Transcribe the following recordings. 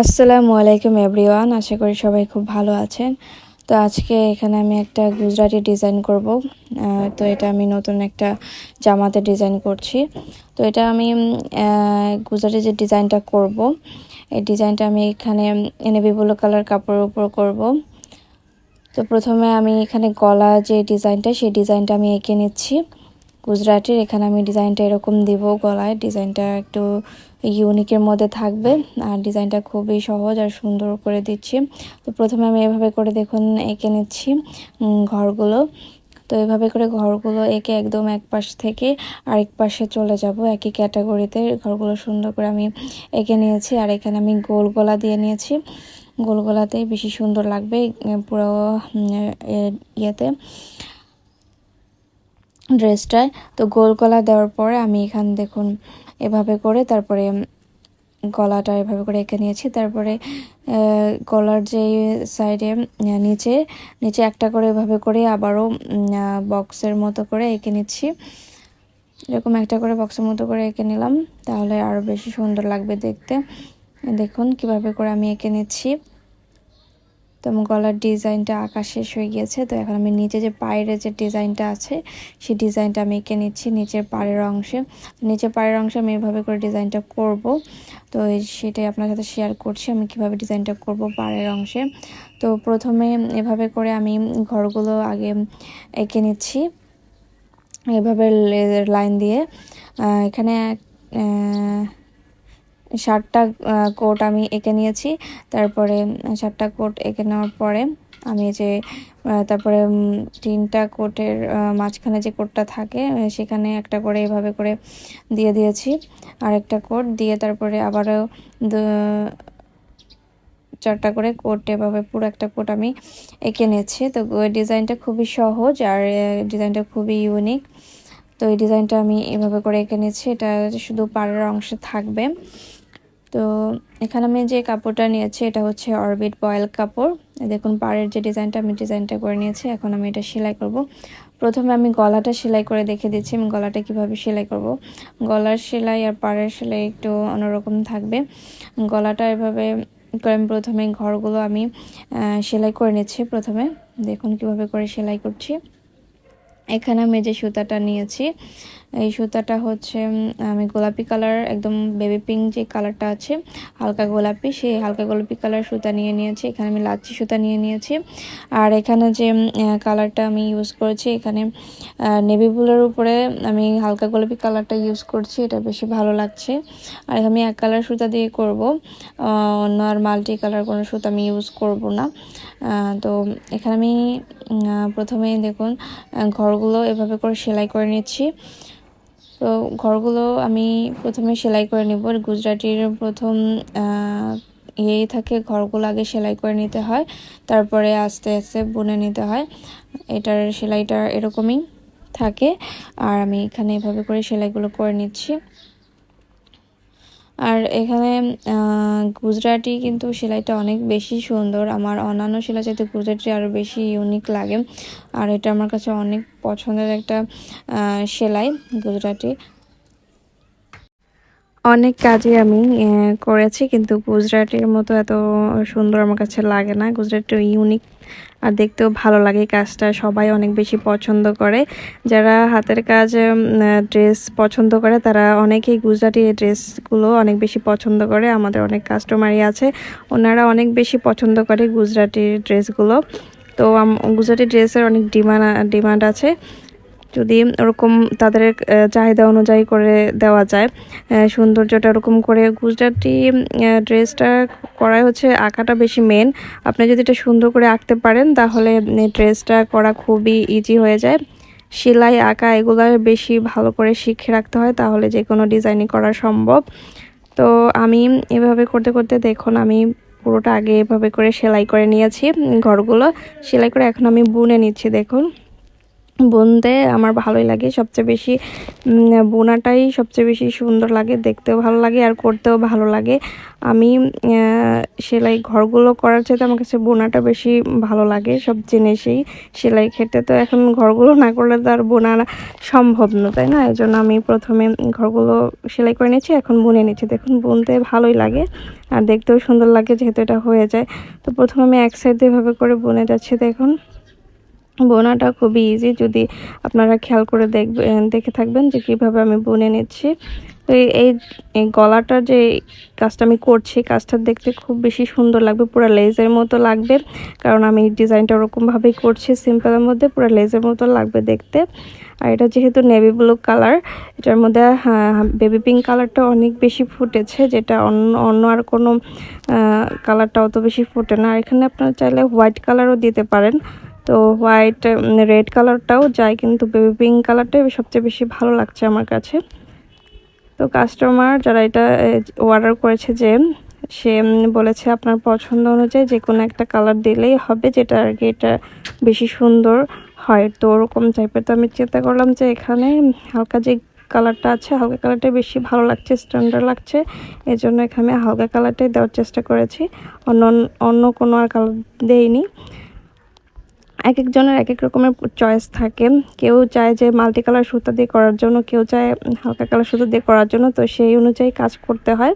আসসালামু আলাইকুম, এভরিওয়ান। আশা করি সবাই খুব ভালো আছেন। তো আজকে এখানে আমি একটা গুজরাটি ডিজাইন করব। তো এটা আমি নতুন একটা জামাতে ডিজাইন করছি। তো এটা আমি গুজরাটি যে ডিজাইনটা করব, এই ডিজাইনটা আমি এখানে নেভি ব্লু কালার কাপড়ের উপর করব। তো প্রথমে আমি এখানে গলা যে ডিজাইনটা, সেই ডিজাইনটা আমি এঁকে নিচ্ছি। গুজরাটের এখানে আমি ডিজাইনটা এরকম দিব গলায়। ডিজাইনটা একটু ইউনিকের মধ্যে থাকবে। আর ডিজাইনটা খুবই সহজ আর সুন্দর করে দিচ্ছি। তো প্রথমে আমি এভাবে করে দেখুন, এঁকে নিচ্ছি ঘরগুলো। তো এভাবে করে ঘরগুলো একে একদম এক পাশ থেকে আরেক পাশে চলে যাব। একই ক্যাটাগরিতে ঘরগুলো সুন্দর করে আমি এঁকে নিয়েছি। আর এখানে আমি গোল গলা দিয়ে নিয়েছি। গোল গলাতেই বেশি সুন্দর লাগবে পুরো ইয়েতে। ড্রেসটায় তো গোল গলা দেওয়ার পরে আমি এখানে দেখুন, এভাবে করে তারপরে গলাটা এভাবে করে এঁকে নিয়েছি। তারপরে গলার যে সাইডে নিচে নিচে একটা করে এভাবে করে আবারও বক্সের মতো করে এঁকে নিচ্ছি। এরকম একটা করে বক্সের মতো করে এঁকে নিলাম, তাহলে আরও বেশি সুন্দর লাগবে দেখতে। দেখুন কীভাবে করে আমি এঁকে নিচ্ছি। তো আমার গলার ডিজাইনটা আঁকা শেষ হয়ে গিয়েছে। তো এখন আমি নিচে যে পায়ের যে ডিজাইনটা আছে, সেই ডিজাইনটা আমি এঁকে নিচ্ছি নিচের পাড়ের অংশে। নিচের পাড়ের অংশে আমি এভাবে করে ডিজাইনটা করব। তো সেটাই আপনার সাথে শেয়ার করছি আমি কীভাবে ডিজাইনটা করব পাড়ের অংশে। তো প্রথমে এভাবে করে আমি ঘরগুলো আগে এঁকে নিচ্ছি। এভাবে লাইন দিয়ে এখানে ষাটটা কোট আমি এঁকে নিয়েছি। তারপরে ষাটটা কোট এঁকে নেওয়ার পরে আমি যে তারপরে তিনটা কোটের মাঝখানে যে কোটটা থাকে সেখানে একটা করে এভাবে করে দিয়ে দিয়েছি। আর একটা কোট দিয়ে তারপরে আবারও চারটা করে কোট, এভাবে পুরো একটা কোট আমি এঁকে নিয়েছি। তো ডিজাইনটা খুবই সহজ আর ডিজাইনটা খুবই ইউনিক তো এই ডিজাইনটা আমি এভাবে করে এঁকে নিয়েছি। এটা শুধু পাড়ের অংশে থাকবে। তো এখানে আমি যে কাপড়টা নিয়েছি, এটা হচ্ছে অরবিট বয়েল কাপড়। দেখুন, পাড়ের যে ডিজাইনটা, আমি ডিজাইনটা করে নিয়েছি, এখন আমি এটা সেলাই করব। প্রথমে আমি গলাটা সেলাই করে দেখে দিচ্ছি, আমি গলাটা কীভাবে সেলাই করব। গলার সেলাই আর পাড়ের সেলাই একটু অন্যরকম থাকবে। গলাটা এভাবে করে আমি প্রথমে ঘরগুলো আমি সেলাই করে নিচ্ছি প্রথমে। দেখুন কীভাবে করে সেলাই করছি। এখানে আমি যে সুতাটা নিয়েছি এই সুতাটা হচ্ছে আমি গোলাপি কালার, একদম বেবি পিঙ্ক যে কালারটা আছে, হালকা গোলাপি, সেই হালকা গোলাপি কালার সুতা নিয়ে নিয়েছি। এখানে আমি লাচ্ছি সুতা নিয়ে নিয়েছি। আর এখানে যে কালারটা আমি ইউজ করেছি, এখানে নেভি ব্লুর উপরে আমি হালকা গোলাপি কালারটা ইউজ করছি, এটা বেশি ভালো লাগছে। আর আমি এক কালার সুতা দিয়ে করব অন্য আর মাল্টি কালার কোনো সুতা আমি ইউজ করব না। তো এখানে আমি প্রথমে দেখুন ঘরগুলো এভাবে করে সেলাই করে নিচ্ছি। তো ঘরগুলো আমি প্রথমে সেলাই করে নেব। গুজরাটির প্রথম ইয়েই থাকে, ঘরগুলো আগে সেলাই করে নিতে হয়, তারপরে আস্তে আস্তে বুনে নিতে হয়। এটার সেলাইটা এরকমই থাকে। আর আমি এখানে এভাবে করে সেলাইগুলো করে নিচ্ছি। আর এখানে গুজরাটি কিন্তু সেলাইটা অনেক বেশি সুন্দর। আমার অন্যান্য সেলাই চাইতে গুজরাটি আরও বেশি ইউনিক লাগে। আর এটা আমার কাছে অনেক পছন্দের একটা সেলাই গুজরাটি। অনেক কাজে আমি করেছি কিন্তু গুজরাটির মতো এত সুন্দর আমার কাছে লাগে না। গুজরাটি ইউনিক আর দেখতেও ভালো লাগে কাজটা, সবাই অনেক বেশি পছন্দ করে। যারা হাতের কাজ ড্রেস পছন্দ করে তারা অনেকেই গুজরাটি ড্রেসগুলো অনেক বেশি পছন্দ করে, আমাদের অনেক কাস্টমারই আছে। ওনারা অনেক বেশি পছন্দ করে গুজরাটি ড্রেসগুলো তো গুজরাটি ড্রেসের অনেক ডিমান্ড ডিমান্ড আছে। যদি ওরকম তাদের চাহিদা অনুযায়ী করে দেওয়া যায় সৌন্দর্যটা ওরকম করে। গুজরাটি ড্রেসটা করাই হচ্ছে আঁকাটা বেশি মেন আপনি যদি এটা সুন্দর করে আঁকতে পারেন, তাহলে ড্রেসটা করা খুবই ইজি হয়ে যায়। সেলাই, আঁকা এগুলো বেশি ভালো করে শিখে রাখতে হয়, তাহলে যে কোনো ডিজাইনই করা সম্ভব। তো আমি এভাবে করতে করতে দেখুন, আমি পুরোটা আগে এভাবে করে সেলাই করে নিয়েছি ঘরগুলো। সেলাই করে এখন আমি বুনে নিচ্ছি, দেখুন। বুনতে আমার ভালোই লাগে। সবচেয়ে বেশি বোনাটাই সবচেয়ে বেশি সুন্দর লাগে, দেখতেও ভালো লাগে আর করতেও ভালো লাগে। আমি সেলাই ঘরগুলো করার চাইতে আমার কাছে বোনাটা বেশি ভালো লাগে, সব জিনিসেই। সেলাই ক্ষেত্রে তো এখন ঘরগুলো না করলে তো আর বোনা সম্ভব না, তাই না? এই জন্য আমি প্রথমে ঘরগুলো সেলাই করে নিয়েছি, এখন বুনে নিচ্ছি। দেখুন, বুনতে ভালোই লাগে আর দেখতেও সুন্দর লাগে যেহেতু এটা হয়ে যায়। তো প্রথমে আমি এক সাইড এভাবে করে বুনে যাচ্ছি, দেখুন। বোনাটা খুবই ইজি যদি আপনারা খেয়াল করে দেখবেন দেখে থাকবেন যে কীভাবে আমি বুনে নিচ্ছি। তো এই- গলাটার যে কাজটা আমি করছি, কাজটা দেখতে খুব বেশি সুন্দর লাগবে, পুরো লেজের মতো লাগবে। কারণ আমি ডিজাইনটা ওরকমভাবেই করছি সিম্পলের মধ্যে পুরো লেজের মতো লাগবে দেখতে। আর এটা যেহেতু নেভি ব্লু কালার এটার মধ্যে বেবি পিঙ্ক কালারটা অনেক বেশি ফুটেছে, যেটা অন্য অন্য আর কোনো কালারটা অত বেশি ফুটে না। আর এখানে আপনারা চাইলে হোয়াইট কালারও দিতে পারেন। তো হোয়াইট রেড কালারটাও যায়, কিন্তু বেবি পিঙ্ক কালারটাই সবচেয়ে বেশি ভালো লাগছে আমার কাছে। তো কাস্টমার যারা এটা অর্ডার করেছে যে, সে বলেছে আপনার পছন্দ অনুযায়ী যে কোনো একটা কালার দিলেই হবে, যেটা আর কি এটা বেশি সুন্দর হয়। তো ওরকম টাইপের তো আমি চিন্তা করলাম যে এখানে হালকা যে কালারটা আছে, হালকা কালারটাই বেশি ভালো লাগছে স্ট্যান্ডার্ড লাগছে। এই জন্য এখানে হালকা কালারটাই দেওয়ার চেষ্টা করেছি। অন্য অন্য কোনো আর কালার দেইনি। এক একজনের এক এক রকমের চয়েস থাকে। কেউ চায় যে মাল্টি কালার সুতা দিয়ে করার জন্য, কেউ চায় হালকা কালার সুতা দিয়ে করার জন্য, তো সেই অনুযায়ী কাজ করতে হয়।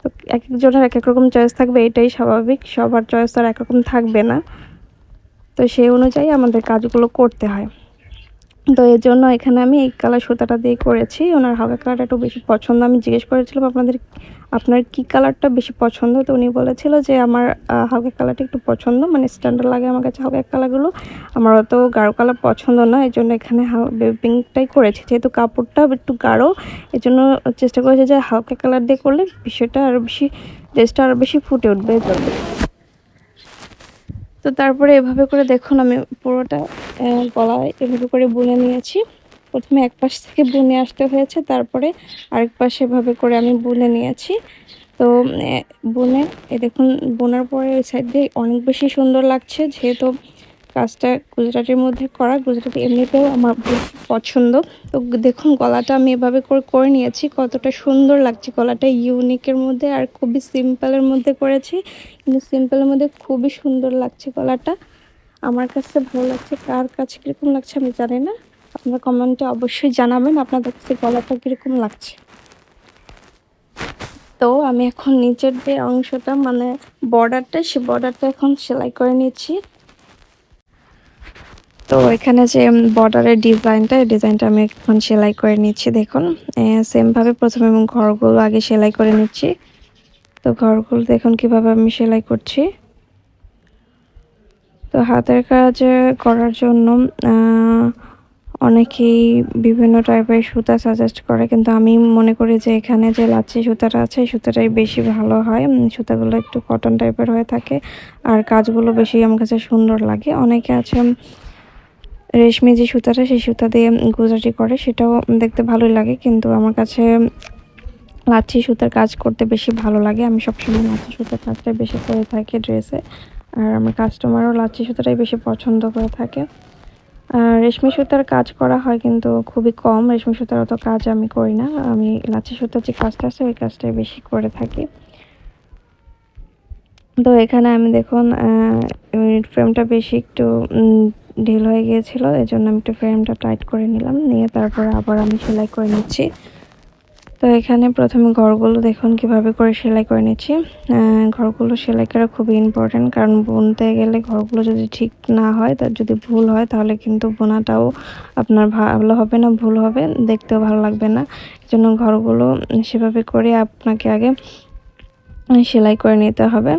তো এক একজনের এক এক রকম চয়েস থাকবে, এটাই স্বাভাবিক। সবার চয়েস তো আর একরকম থাকবে না। তো সেই অনুযায়ী আমাদের কাজগুলো করতে হয়। তো এর জন্য এখানে আমি এই কালার সুতাটা দিয়ে করেছি। ওনার হালকা কালারটা একটু বেশি পছন্দ। আমি জিজ্ঞেস করেছিলাম, আপনাদের আপনার কি কালারটা বেশি পছন্দ? তো উনি বলেছিল যে, আমার হালকা কালারটা একটু পছন্দ। মানে স্ট্যান্ডার্ড লাগে আমার কাছে হালকা কালারগুলো। আমার অত গাঢ় কালার পছন্দ না এই জন্য এখানে বেবি পিঙ্কটাই করেছি। যেহেতু কাপড়টা একটু গাঢ় এই জন্য চেষ্টা করেছি যে হালকা কালার দিয়ে করলে বিষয়টা আরও বেশি ড্রেসটা আরও বেশি ফুটে উঠবে। জন্য। তো তারপরে এভাবে করে দেখুন আমি পুরোটা গলা গলায় এভাবে করে বুনে নিয়েছি। প্রথমে এক পাশ থেকে বুনে আসতে হয়েছে, তারপরে আরেক পাশে এভাবে করে আমি বুনে নিয়েছি। তো বুনে, এ দেখুন, বোনার পরে ওই সাইড দিয়ে অনেক বেশি সুন্দর লাগছে, যেহেতু কাজটা গুজরাটের মধ্যে করা, গুজরাটি এমনিতেও আমার পছন্দ। তো দেখুন, গলাটা আমি এভাবে করে করে নিয়েছি, কতটা সুন্দর লাগছে গলাটা। ইউনিকের মধ্যে আর খুবই সিম্পলের মধ্যে করেছি, কিন্তু সিম্পলের মধ্যে খুবই সুন্দর লাগছে গলাটা। আমার কাছে ভালো লাগছে, কার কাছে কীরকম লাগছে আমি জানি না। আপনারা কমেন্টে অবশ্যই জানাবেন আপনাদের কাছে গলাটা কীরকম লাগছে। তো আমি এখন নিচের যে অংশটা মানে বর্ডারটা সে বর্ডারটা এখন সেলাই করে নিচ্ছি। তো এখানে যে বর্ডারের ডিজাইনটা এই ডিজাইনটা আমি এখন সেলাই করে নিচ্ছি, দেখুন। সেমভাবে প্রথমে আমি ঘরগুলো আগে সেলাই করে নিচ্ছি। তো ঘরগুলো দেখুন কীভাবে আমি সেলাই করছি। তো হাতের কাজ করার জন্য অনেকেই বিভিন্ন টাইপের সুতা সাজেস্ট করে, কিন্তু আমি মনে করি যে এখানে যে লাচ্ছি সুতাটা আছে সুতাটাই বেশি ভালো হয়। সুতাগুলো একটু কটন টাইপের হয়ে থাকে, আর কাজগুলো বেশি আমার কাছে সুন্দর লাগে। অনেকে আছে রেশমি যে সুতাটা, সেই সুতা দিয়ে গুজরাটি করে, সেটাও দেখতে ভালোই লাগে। কিন্তু আমার কাছে লাচ্ছি সুতার কাজ করতে বেশি ভালো লাগে। আমি সবসময় লাচ্ছি সুতার কাজটা বেশি করে থাকি ড্রেসে। আর আমার কাস্টমারও লাচ্ছি সুতাটাই বেশি পছন্দ করে থাকে। আর রেশমি সুতার কাজ করা হয় কিন্তু খুবই কম। রেশমি সুতার অত কাজ আমি করি না। আমি লাচ্ছি সুতার যে কাজটা আছে, ওই কাজটাই বেশি করে থাকি। তো এখানে আমি দেখুন ফ্রেমটা বেশি একটু ঢিল হয়ে গিয়েছিল এই জন্য আমি একটু ফ্রেমটা টাইট করে নিলাম, নিয়ে তারপরে আবার আমি সেলাই করে নিচ্ছি। তো এখানে প্রথমে ঘরগুলো দেখুন কীভাবে করে সেলাই করে নিচ্ছি। ঘরগুলো সেলাই করা খুবই ইম্পর্টেন্ট কারণ বুনতে গেলে ঘরগুলো যদি ঠিক না হয় তার যদি ভুল হয়, তাহলে কিন্তু বোনাটাও আপনার ভালো হবে না, ভুল হবে, দেখতেও ভালো লাগবে না। জন্য ঘরগুলো সেভাবে করে আপনাকে আগে সেলাই করে নিতে হবে।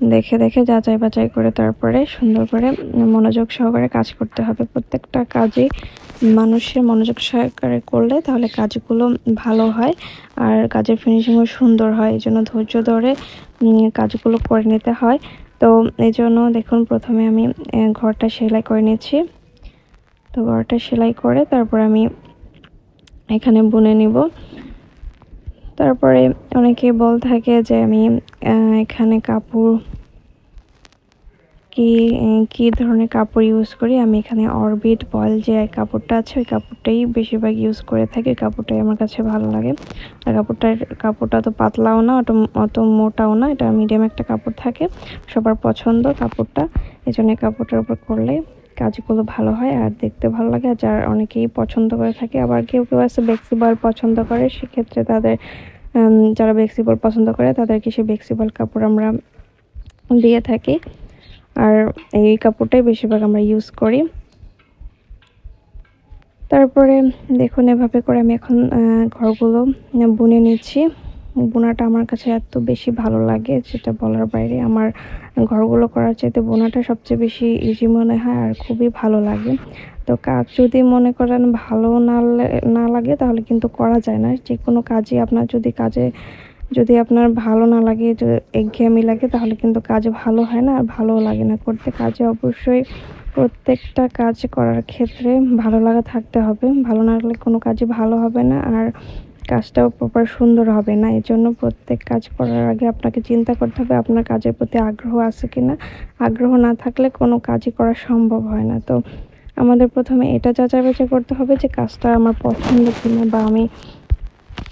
দেখে দেখে যাচাই বাছাই করে তারপরে সুন্দর করে মনোযোগ সহকারে কাজ করতে হবে। প্রত্যেকটা কাজে মানুষের মনোযোগ সহকারে করলে তাহলে কাজগুলো ভালো হয় আর কাজের ফিনিশিংও সুন্দর হয়। এই জন্য ধৈর্য ধরে কাজগুলো করে নিতে হয়। তো এই জন্য দেখুন, প্রথমে আমি ঘরটা সেলাই করে নিচ্ছি। তো ঘরটা সেলাই করে তারপর আমি এখানে বুনে নিব। তারপরে অনেকে বল থাকে যে আমি এখানে কাপড় কি কি ধরনের কাপড় ইউজ করি? আমি এখানে অরবিট বল যে কাপড়টা আছে, ওই কাপড়টাই বেশিরভাগ ইউজ করে থাকি। কাপড়টাই আমার কাছে ভালো লাগে। আর কাপড়টার, কাপড়টা তো পাতলাও না, অত অত মোটাও না। এটা মিডিয়াম একটা কাপড় থাকে, সবার পছন্দ কাপড়টা। এই জন্য কাপড়টার উপর করলে কাজগুলো ভালো হয় আর দেখতে ভালো লাগে। আর যার অনেকেই পছন্দ করে থাকে, আবার কেউ কেউ আছে বেক্সিবল পছন্দ করে, সেক্ষেত্রে তাদের যারা বেক্সিবল পছন্দ করে তাদেরকে সেই বেক্সিবল কাপড় আমরা দিয়ে থাকি। আর এই কাপড়টাই বেশিরভাগ আমরা ইউজ করি। তারপরে দেখুন এভাবে করে আমি এখন ঘরগুলো বুনে নিচ্ছি। বোনাটা আমার কাছে এত বেশি ভালো লাগে যেটা বলার বাইরে। আমার ঘরগুলো করার চাইতে বোনাটা সবচেয়ে বেশি ইজি মনে হয় আর খুবই ভালো লাগে। তো কাজ যদি মনে করেন ভালো না না লাগে তাহলে কিন্তু করা যায় না। যে কোনো কাজই আপনার যদি কাজে, যদি আপনার ভালো না লাগে একঘেয়েমি লাগে তাহলে কিন্তু কাজ ভালো হয় না, আর ভালোও লাগে না। করতে কাজে অবশ্যই প্রত্যেকটা কাজ করার ক্ষেত্রে ভালো লাগা থাকতে হবে। ভালো না লাগলে কোনো কাজই ভালো হবে না। আর কাজটাও প্রপার সুন্দর হবে না। এই জন্য প্রত্যেক কাজ করার আগে আপনাকে চিন্তা করতে হবে আপনার কাজের প্রতি আগ্রহ আছে কিনা। আগ্রহ না থাকলে কোনো কাজই করা সম্ভব হয় না। তো আমাদের প্রথমে এটা যাচাই বাছাই করতে হবে যে কাজটা আমার পছন্দ কিনা বা আমি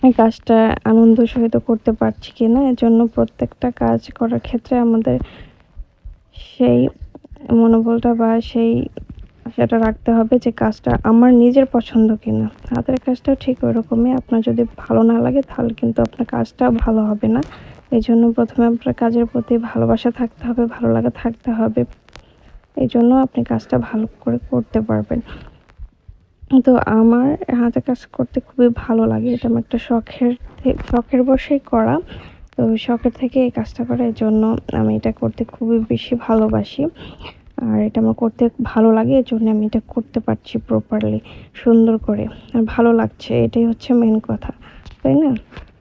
এই কাজটা আনন্দ সহিত করতে পারছি কিনা। এর জন্য প্রত্যেকটা কাজ করার ক্ষেত্রে আমাদের সেই মনোবলটা বা সেই সেটা রাখতে হবে যে কাজটা আমার নিজের পছন্দ কিনা। হাতের কাজটাও ঠিক ওরকমই। আপনার যদি ভালো না লাগে, তাহলে কিন্তু আপনার কাজটা ভালো হবে না। এই জন্য প্রথমে আপনার কাজের প্রতি ভালোবাসা থাকতে হবে, ভালো লাগা থাকতে হবে। এই জন্য আপনি কাজটা ভালো করে করতে পারবেন। তো আমার হাতে কাজ করতে খুবই ভালো লাগে। এটা আমার একটা শখের শখের বসেই করা। তো শখের থেকে এই কাজটা করা এই জন্য আমি এটা করতে খুবই বেশি ভালোবাসি। আর এটা আমার করতে ভালো লাগে এর জন্য আমি এটা করতে পারছি প্রপারলি সুন্দর করে, আর ভালো লাগছে, এটাই হচ্ছে মেন কথা, তাই না?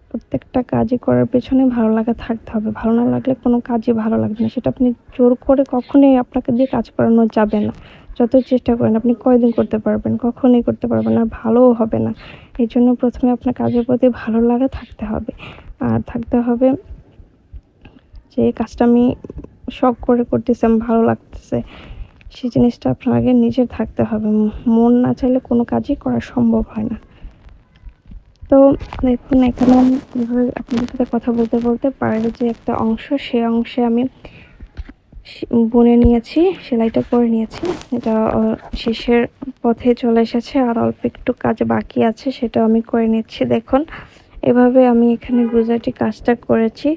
প্রত্যেকটা কাজই করার পেছনে ভালো লাগা থাকতে হবে, ভালো না লাগলে কোনো কাজই ভালো লাগবে না, সেটা আপনি জোর করে কখনোই আপনাকে দিয়ে কাজ করানো যাবে না, যতই চেষ্টা করেন আপনি কয়দিন করতে পারবেন, কখনোই করতে পারবেন না ভালোও হবে না, এই জন্য প্রথমে আপনার কাজের প্রতি ভালো লাগা থাকতে হবে, আর থাকতে হবে যে কাজটা আমি শখ করে করতেছি ভালো লাগতেছে। সেই জিনিসটা আপনার আগে নিজের থাকতে হবে। মন না চাইলে কোনো কাজই করা সম্ভব হয় না। তো দেখুন, এখানে কীভাবে আপনাদের সাথে কথা বলতে বলতে পাড়ের যে একটা অংশ, সে অংশে আমি বুনে নিয়েছি, সেলাইটা করে নিয়েছি। এটা শেষের পথে চলে এসেছে। আর অল্প একটু কাজ বাকি আছে সেটা আমি করে নিচ্ছি। দেখুন এভাবে আমি এখানে গুজরাটি কাজটা করেছি।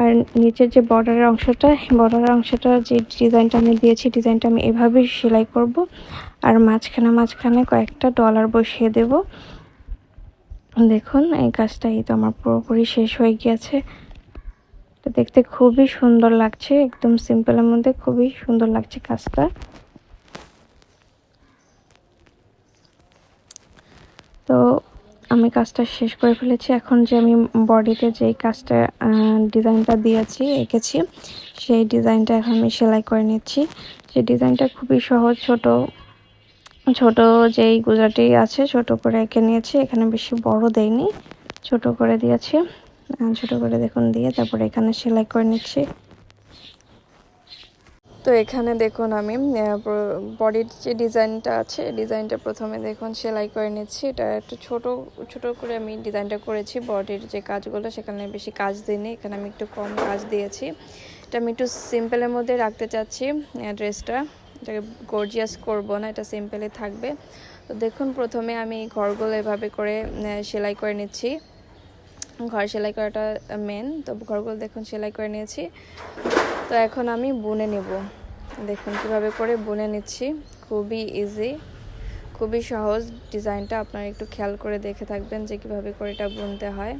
আর নিচের যে বর্ডারের অংশটা বর্ডারের অংশটা যে ডিজাইনটা আমি দিয়েছি, ডিজাইনটা আমি এভাবেই সেলাই করব। আর মাঝখানে মাঝখানে কয়েকটা ডলার বসিয়ে দেব। দেখুন, এই কাজটা এই তো আমার পুরোপুরি শেষ হয়ে গিয়েছে। দেখতে খুবই সুন্দর লাগছে, একদম সিম্পলের মধ্যে খুবই সুন্দর লাগছে কাজটা। তো আমি কাজটা শেষ করে ফেলেছি। এখন যে আমি বডিতে যেই কাজটা ডিজাইনটা দিয়েছি এঁকেছি সেই ডিজাইনটা এখন আমি সেলাই করে নিচ্ছি। সেই ডিজাইনটা খুবই সহজ, ছোট ছোট যেই গুজরাটি আছে, ছোট করে এঁকে নিয়েছি। এখানে বেশি বড় দেয়নি ছোট করে দিয়েছি। ছোট করে দেখুন দিয়ে তারপরে এখানে সেলাই করে নিচ্ছি। তো এখানে দেখুন আমি বডির যে ডিজাইনটা আছে ডিজাইনটা প্রথমে দেখুন সেলাই করে নিচ্ছি। এটা একটু ছোট ছোট করে আমি ডিজাইনটা করেছি। বডির যে কাজগুলো, সেখানে বেশি কাজ দিইনি। এখানে আমি একটু কম কাজ দিয়েছি। এটা আমি একটু সিম্পলের মধ্যে রাখতে চাচ্ছি ড্রেসটা এটাকে গর্জিয়াস করব না, এটা সিম্পলে থাকবে। তো দেখুন প্রথমে আমি ঘরগুলো এভাবে করে সেলাই করে নিচ্ছি। ঘর সেলাই করাটা মেন তো ঘরগুলো দেখুন সেলাই করে নিয়েছি। তো এখন আমি বুনে নেব। দেখুন কীভাবে করে বুনে নিচ্ছি। খুবই ইজি খুবই সহজ। ডিজাইনটা আপনারা একটু খেয়াল করে দেখে থাকবেন যে কীভাবে করে এটা বুনতে হয়।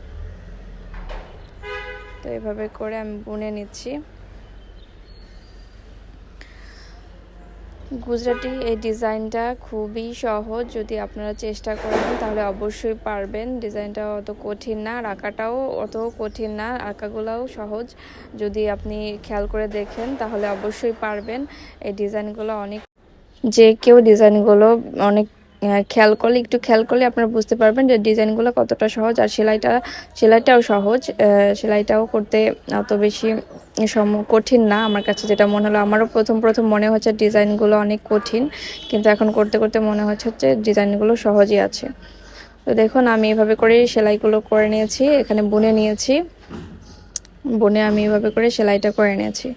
তো এভাবে করে আমি বুনে নিচ্ছি। গুজরাটি এই ডিজাইনটা খুবই সহজ। যদি আপনারা চেষ্টা করেন, তাহলে অবশ্যই পারবেন। ডিজাইনটা অত কঠিন না আর আঁকাটাও অত কঠিন না, আঁকাগুলোও সহজ। যদি আপনি খেয়াল করে দেখেন, তাহলে অবশ্যই পারবেন। এই ডিজাইনগুলো অনেক যে কেউ ডিজাইনগুলো অনেক খেয়াল করলে, একটু খেয়াল করলে আপনারা বুঝতে পারবেন যে ডিজাইনগুলো কতটা সহজ আর সেলাইটা, সেলাইটাও সহজ। সেলাইটাও করতে অত বেশি সম, কঠিন না। আমার কাছে যেটা মনে হলো, আমারও প্রথম প্রথম মনে হচ্ছে ডিজাইনগুলো অনেক কঠিন, কিন্তু এখন করতে করতে মনে হচ্ছে যে ডিজাইনগুলো সহজই আছে। তো দেখুন, আমি এভাবে করে সেলাইগুলো করে নিয়েছি, এখানে বুনে নিয়েছি। বুনে আমি এভাবে করে সেলাইটা করে নিয়েছি।